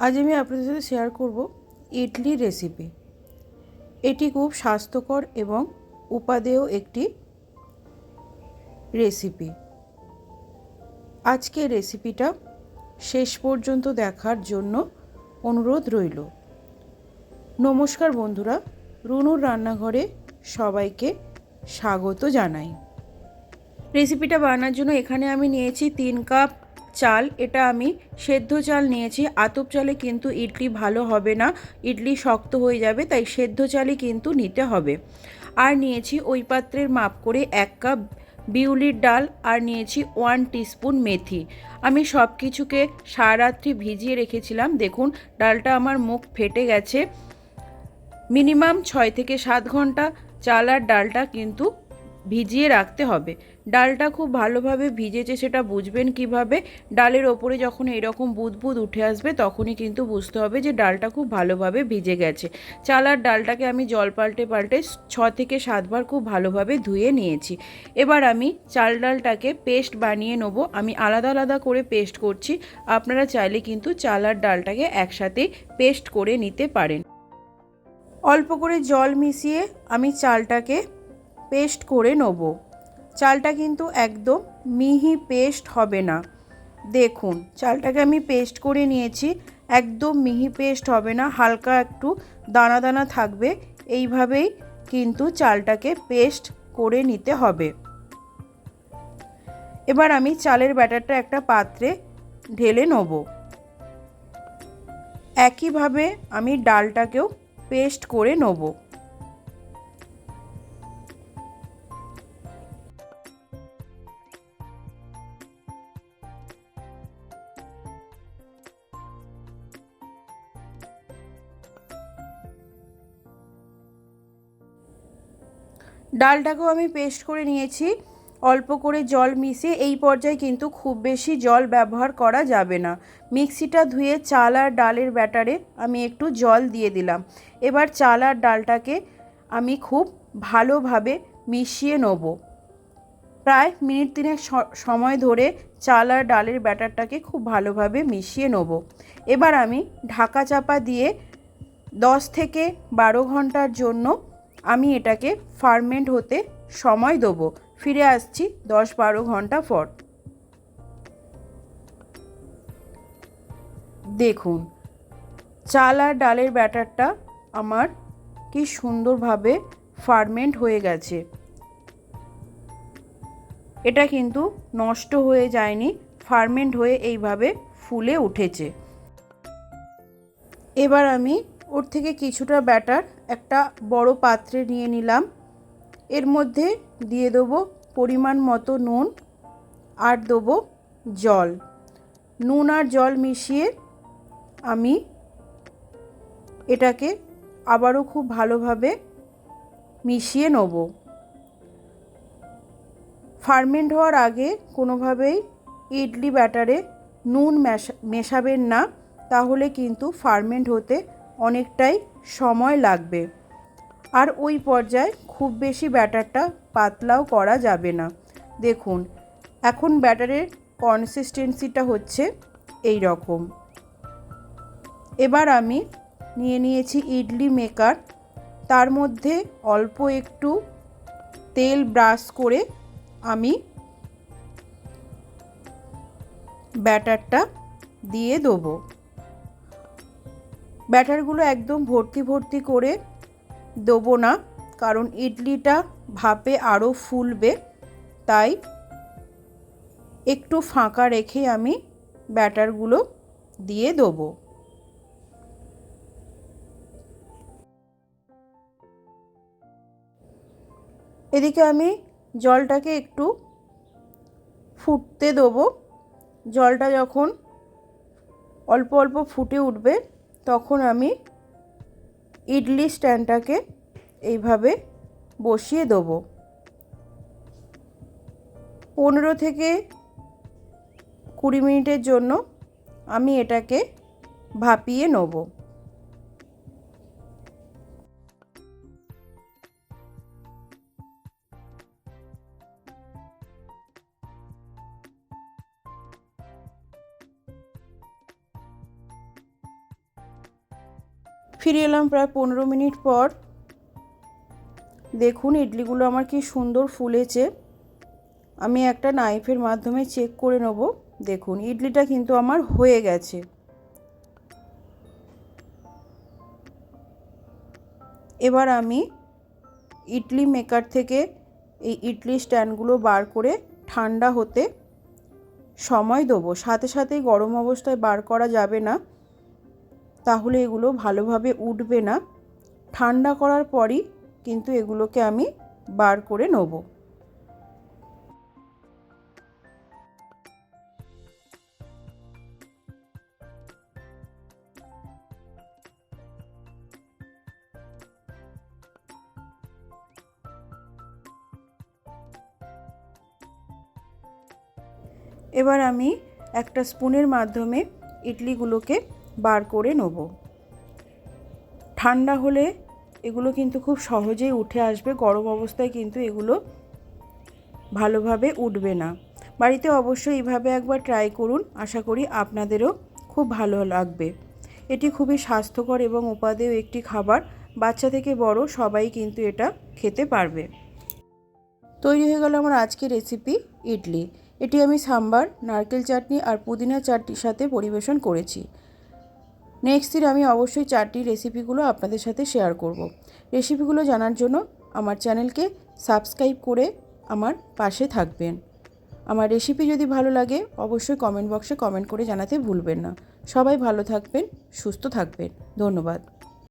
আজ আমি আপনাদের সাথে শেয়ার করব ইডলি রেসিপি এটি খুব স্বাস্থ্যকর এবং উপাদেয় একটি রেসিপি আজকে রেসিপিটা শেষ পর্যন্ত দেখার জন্য অনুরোধ রইল। নমস্কার বন্ধুরা, রুনুর রান্নাঘরে সবাইকে স্বাগত জানাই। রেসিপিটা বানানোর জন্য এখানে আমি নিয়েছি তিন কাপ চাল, এটা আমি সেদ্ধ চাল নিয়েছি। আতপ চালে কিন্তু ইডলি ভালো হবে না। ইডলি শক্ত হয়ে যাবে, তাই সেদ্ধ চালই কিন্তু নিতে হবে। আর নিয়েছি ওই পাত্রের মাপ করে এক কাপ বিউলির ডাল, আর নিয়েছি ওয়ান টিস্পুন মেথি। আমি সব কিছুকে সারারাত্রি ভিজিয়ে রেখেছিলাম। দেখুন, ডালটা আমার মুখ ফেটে গেছে। মিনিমাম ছয় থেকে সাত ঘণ্টা চাল আর ডালটা কিন্তু ভিজিয়ে রাখতে হবে। ডালটা খুব ভালোভাবে ভিজেছে সেটা বুঝবেন কীভাবে। ডালের ওপরে যখন এরকম বুদবুদ উঠে আসবে তখনই কিন্তু বুঝতে হবে যে ডালটা খুব ভালোভাবে ভিজে গেছে। চালার ডালটাকে আমি জল পাল্টে পাল্টে ছ থেকে সাতবার খুব ভালোভাবে ধুয়ে নিয়েছি। এবার আমি চাল ডালটাকে পেস্ট বানিয়ে নেব। আমি আলাদা আলাদা করে পেস্ট করছি। আপনারা চাইলে কিন্তু চালার ডালটাকে একসাথে পেস্ট করে নিতে পারেন। অল্প করে জল মিশিয়ে আমি চালটাকে পেস্ট করে নেব। চালটা কিন্তু একদম মিহি পেস্ট হবে না। দেখুন, চালটাকে আমি পেস্ট করে নিয়েছি, একদম মিহি পেস্ট হবে না, হালকা একটু দানা দানা থাকবে। এইভাবেই কিন্তু চালটাকে পেস্ট করে নিতে হবে। এবার আমি চালের ব্যাটারটা একটা পাত্রে ঢেলে নেব। একইভাবে আমি ডালটাকেও পেস্ট করে নেব। ডালটাকেও আমি পেস্ট করে নিয়েছি। অল্প করে জল মিশিয়ে এই পর্যায়ে কিন্তু খুব বেশি জল ব্যবহার করা যাবে না। মিক্সিটা ধুয়ে চাল আর ডালের ব্যাটারে আমি একটু জল দিয়ে দিলাম। এবার চাল আর ডালটাকে আমি খুব ভালোভাবে মিশিয়ে নেব। প্রায় মিনিট তিনেক সময় ধরে চাল আর ডালের ব্যাটারটাকে খুব ভালোভাবে মিশিয়ে নেব। এবার আমি ঢাকা চাপা দিয়ে দশ থেকে বারো ঘণ্টার জন্য আমি এটাকে ফার্মেন্ট হতে সময় দেবো। ফিরে আসছি দশ বারো ঘণ্টা পর। দেখুন, চাল আর ডালের ব্যাটারটা আমার কি সুন্দরভাবে ফার্মেন্ট হয়ে গেছে। এটা কিন্তু নষ্ট হয়ে যায়নি, ফার্মেন্ট হয়ে এইভাবে ফুলে উঠেছে। এবার আমি ওর থেকে কিছুটা ব্যাটার একটা বড় পাত্রে নিয়ে নিলাম। এর মধ্যে দিয়ে দেবো পরিমাণ মতো নুন আর দেবো জল। নুন আর জল মিশিয়ে আমি এটাকে আবারও খুব ভালোভাবে মিশিয়ে নেব। ফার্মেন্ট হওয়ার আগে কোনোভাবেই ইডলি ব্যাটারে নুন মেশা, মেশাবেন না, তাহলে কিন্তু ফার্মেন্ট হতে অনেকটাই সময় লাগবে। আর ওই পর্যায়ে খুব বেশি ব্যাটারটা পাতলাও করা যাবে না। দেখুন, এখন ব্যাটারের কনসিস্টেন্সিটা হচ্ছে এই রকম এবার আমি নিয়ে নিয়েছি ইডলি মেকার। তার মধ্যে অল্প একটু তেল ব্রাশ করে আমি ব্যাটারটা দিয়ে দেবো। ব্যাটারগুলো একদম ভর্তি ভর্তি করে দেবো না, কারণ ইডলিটা ভাপে আরও ফুলবে, তাই একটু ফাঁকা রেখে আমি ব্যাটারগুলো দিয়ে দেবো। এদিকে আমি জলটাকে একটু ফুটতে দেবো, জলটা যখন অল্প অল্প ফুটে উঠবে তখন আমি ইডলি স্ট্যান্ডটাকে এইভাবে বসিয়ে দেবো। পনেরো থেকে কুড়ি মিনিটের জন্য আমি এটাকে ভাপিয়ে নেব। ফিরে এলাম প্রায় পনেরো মিনিট পর। দেখুন, ইডলিগুলো আমার কি সুন্দর ফুলেছে। আমি একটা নাইফের মাধ্যমে চেক করে নেব। দেখুন, ইডলিটা কিন্তু আমার হয়ে গেছে। এবার আমি ইডলি মেকার থেকে এই ইডলি স্ট্যান্ডগুলো বার করে ঠান্ডা হতে সময় দেবো। সাথে সাথেই গরম অবস্থায় বার করা যাবে না। তাহলে এগুলো ভালোভাবে উঠবে না। ঠান্ডা করার পরই কিন্তু এগুলোকে আমি বার করে নেব। এবার আমি একটা স্পুনের মাধ্যমে ইডলিগুলোকে বার করে নেব। ঠান্ডা হলে এগুলো কিন্তু খুব সহজেই উঠে আসবে, গরম অবস্থায় কিন্তু এগুলো ভালোভাবে উঠবে না। বাড়িতে অবশ্যই এইভাবে একবার ট্রাই করুন, আশা করি আপনাদেরও খুব ভালো লাগবে। এটি খুবই স্বাস্থ্যকর এবং উপাদেয় একটি খাবার, বাচ্চা থেকে বড় সবাই কিন্তু এটা খেতে পারবে। তৈরি হয়ে গেল আমার আজকের রেসিপি ইডলি। এটি আমি সাম্বার, নারকেল চাটনি আর পুদিনা চাটনির সাথে পরিবেশন করেছি। নেক্সট দিন আমি অবশ্যই চারটি রেসিপিগুলো আপনাদের সাথে শেয়ার করব। রেসিপিগুলো জানার জন্য আমার চ্যানেলকে সাবস্ক্রাইব করে আমার পাশে থাকবেন। আমার রেসিপি যদি ভালো লাগে, অবশ্যই কমেন্ট বক্সে কমেন্ট করে জানাতে ভুলবেন না। সবাই ভালো থাকবেন, সুস্থ থাকবেন। ধন্যবাদ।